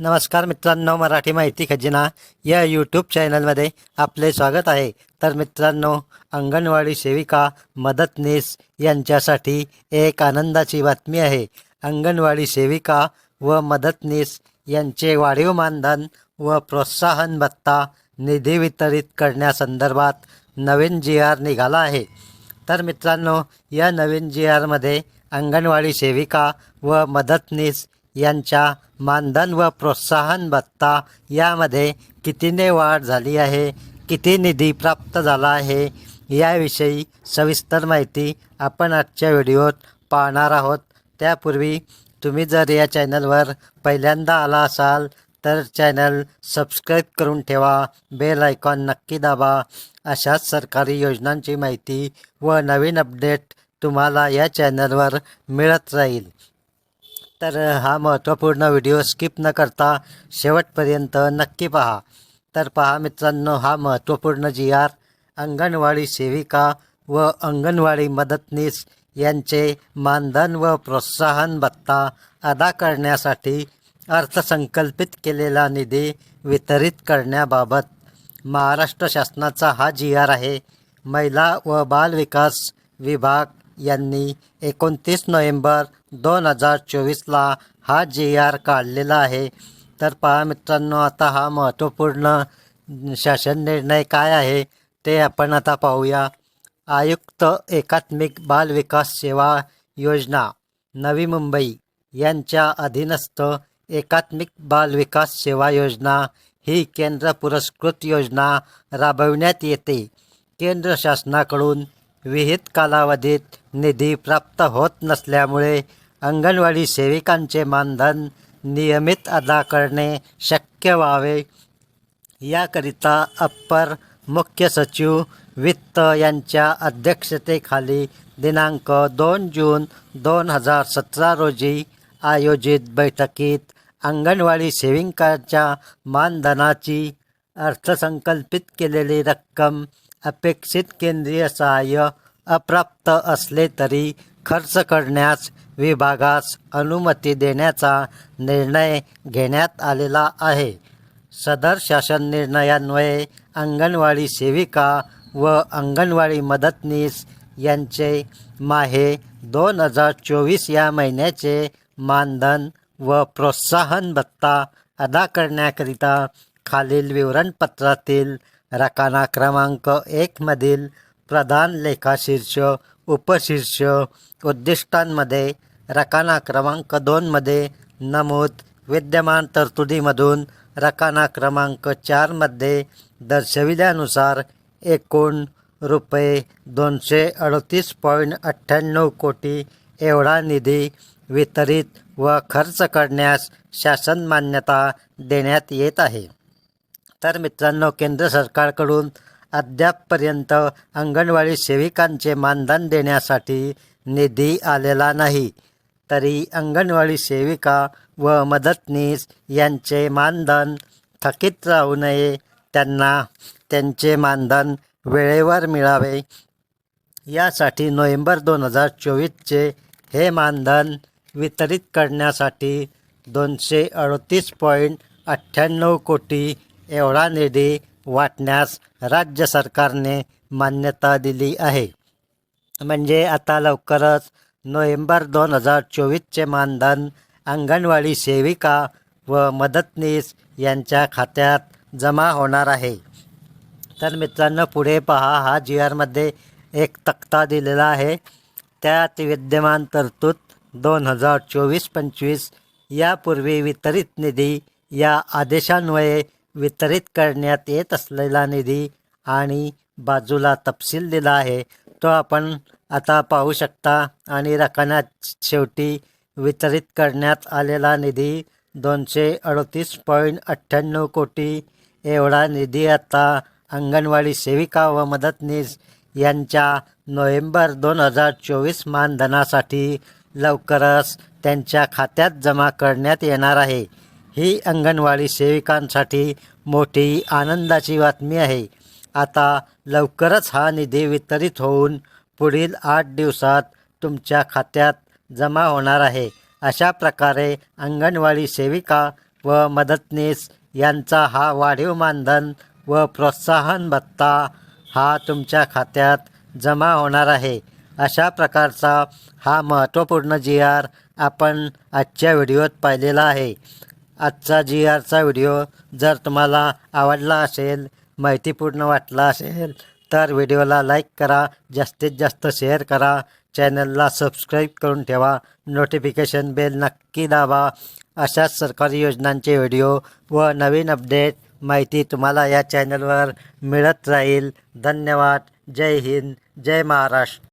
नमस्कार मित्रांनो मराठी माहिती खजिना या यूट्यूब चॅनलमध्ये आपले स्वागत आहे. तर मित्रांनो अंगणवाडी सेविका मदतनीस यांच्यासाठी एक आनंदाची बातमी आहे. अंगणवाडी सेविका व मदतनीस यांचे वाढीव मानधन व प्रोत्साहन भत्ता निधी वितरित करण्यासंदर्भात नवीन जी आर निघाला आहे. तर मित्रांनो या नवीन जी आरमध्ये अंगणवाडी सेविका व मदतनीस यांच्या मानधन व प्रोत्साहन भत्ता यामध्ये कितीने वाढ झाली आहे किती निधी प्राप्त झाला आहे याविषयी सविस्तर माहिती आपण आजच्या व्हिडिओत पाहणार आहोत. त्यापूर्वी तुम्ही जर या चॅनलवर पहिल्यांदा आला असाल तर चॅनल सबस्क्राईब करून ठेवा बेल आयकॉन नक्की दाबा. अशाच सरकारी योजनांची माहिती व नवीन अपडेट तुम्हाला या चॅनलवर मिळत राहील. तर हा महत्त्वपूर्ण व्हिडिओ स्किप न करता शेवटपर्यंत नक्की पहा. तर पहा मित्रांनो हा महत्त्वपूर्ण जी आर अंगणवाडी सेविका व अंगणवाडी मदतनीस यांचे मानधन व प्रोत्साहन भत्ता अदा करण्यासाठी अर्थसंकल्पित केलेला निधी वितरित करण्याबाबत महाराष्ट्र शासनाचा हा जी आर आहे. महिला व बालविकास विभाग यांनी एकोणतीस नोव्हेंबर दोन हजार चोवीसला हा जी आर काढलेला आहे. तर पहा मित्रांनो आता हा महत्त्वपूर्ण शासन निर्णय काय आहे ते आपण आता पाहूया. आयुक्त एकात्मिक बाल विकास सेवा योजना नवी मुंबई यांच्या अधीनस्थ एकात्मिक बाल विकास सेवा योजना ही केंद्र पुरस्कृत योजना राबविण्यात येते. केंद्र शासनाकडून विहित कालावधीत निधी प्राप्त होत नसल्यामुळे अंगणवाडी सेविकांचे मानधन नियमित अदा करणे शक्य व्हावे. याकरिता अप्पर मुख्य सचिव वित्त यांच्या अध्यक्षतेखाली दिनांक दोन जून दोन हजार सतरा रोजी आयोजित बैठकीत अंगणवाडी सेविकांच्या मानधनाची अर्थसंकल्पित केलेली रक्कम अपेक्षित केंद्रीय सहाय्य अप्राप्त असले तरी खर्च करण्यास विभागास अनुमती देण्याचा निर्णय घेण्यात आलेला आहे. सदर शासन निर्णयान्वये अंगणवाडी सेविका व अंगणवाडी मदतनीस यांचे माहे दोन हजार चोवीस या महिन्याचे मानधन व प्रोत्साहन भत्ता अदा करण्याकरिता खालील विवरणपत्रातील रकाना क्रमांक एकमधील प्रधान लेखाशीर्ष उपशीर्ष उद्दिष्टांमध्ये रकाना क्रमांक दोनमध्ये नमूद विद्यमान तरतुदीमधून रकाना क्रमांक चारमध्ये दर्शविल्यानुसार एकूण रुपये दोनशे अडतीस पॉईंट अठ्ठ्याण्णव कोटी एवढा निधी वितरित व खर्च करण्यास शासन मान्यता देण्यात येत आहे. तर मित्रांनो केंद्र सरकारकडून अद्यापपर्यंत अंगणवाडी सेविकांचे मानधन देण्यासाठी निधी आलेला नाही. तरी अंगणवाडी सेविका व मदतनीस यांचे मानधन थकीत राहू नये. त्यांना त्यांचे मानधन वेळेवर मिळावे. यासाठी नोव्हेंबर दोन हजार चोवीसचे हे मानधन वितरित करण्यासाठी दोनशे अडतीस पॉईंट अठ्ठ्याण्णव कोटी एवढा निधी वाटण्यास राज्य सरकारने मान्यता दिली आहे. म्हणजे आता लवकरच नोव्हेंबर दोन हजार चोवीसचे मानधन अंगणवाडी सेविका व मदतनीस यांच्या खात्यात जमा होणार आहे. तर मित्रांनो पुढे पहा हा जी आरमध्ये एक तक्ता दिलेला आहे. त्यात विद्यमान तरतूद दोन हजार चोवीस पंचवीस यापूर्वी वितरित निधी या आदेशान्वये वितरित करण्यात येत असलेला निधी आणि बाजूला तपशील दिला आहे. तो आपण आता पाहू शकता. आणि रकाना शेवटी वितरित करण्यात आलेला निधी दोनशे अडतीस पॉईंट अठ्ठ्याण्णव कोटी. एवढा निधी आता अंगणवाडी सेविका व मदतनीस यांच्या नोव्हेंबर दोन हजार चोवीस मानधनासाठी लवकरच त्यांच्या खात्यात जमा करण्यात येणार आहे. ही अंगणवाडी सेविकांसाठी मोठी आनंदाची बातमी आहे. आता लवकरच हा निधी वितरित होऊन पुढील आठ दिवसात तुमच्या खात्यात जमा होणार आहे. अशा प्रकारे अंगणवाडी सेविका व मदतनीस यांचा हा वाढीव मानधन व प्रोत्साहन भत्ता हा तुमच्या खात्यात जमा होणार आहे. अशा प्रकारचा हा महत्त्वपूर्ण जी आर आपण आजच्या व्हिडिओत पाहिलेला आहे. आजचा जी आरचा व्हिडिओ जर तुम्हाला आवडला असेल माहितीपूर्ण वाटला असेल तर व्हिडिओला लाईक करा जास्तीत जास्त शेअर करा चॅनलला सबस्क्राईब करून ठेवा नोटिफिकेशन बेल नक्की दाबा. अशाच सरकारी योजनांचे व्हिडिओ व नवीन अपडेट माहिती तुम्हाला या चॅनलवर मिळत राहील. धन्यवाद. जय हिंद. जय महाराष्ट्र.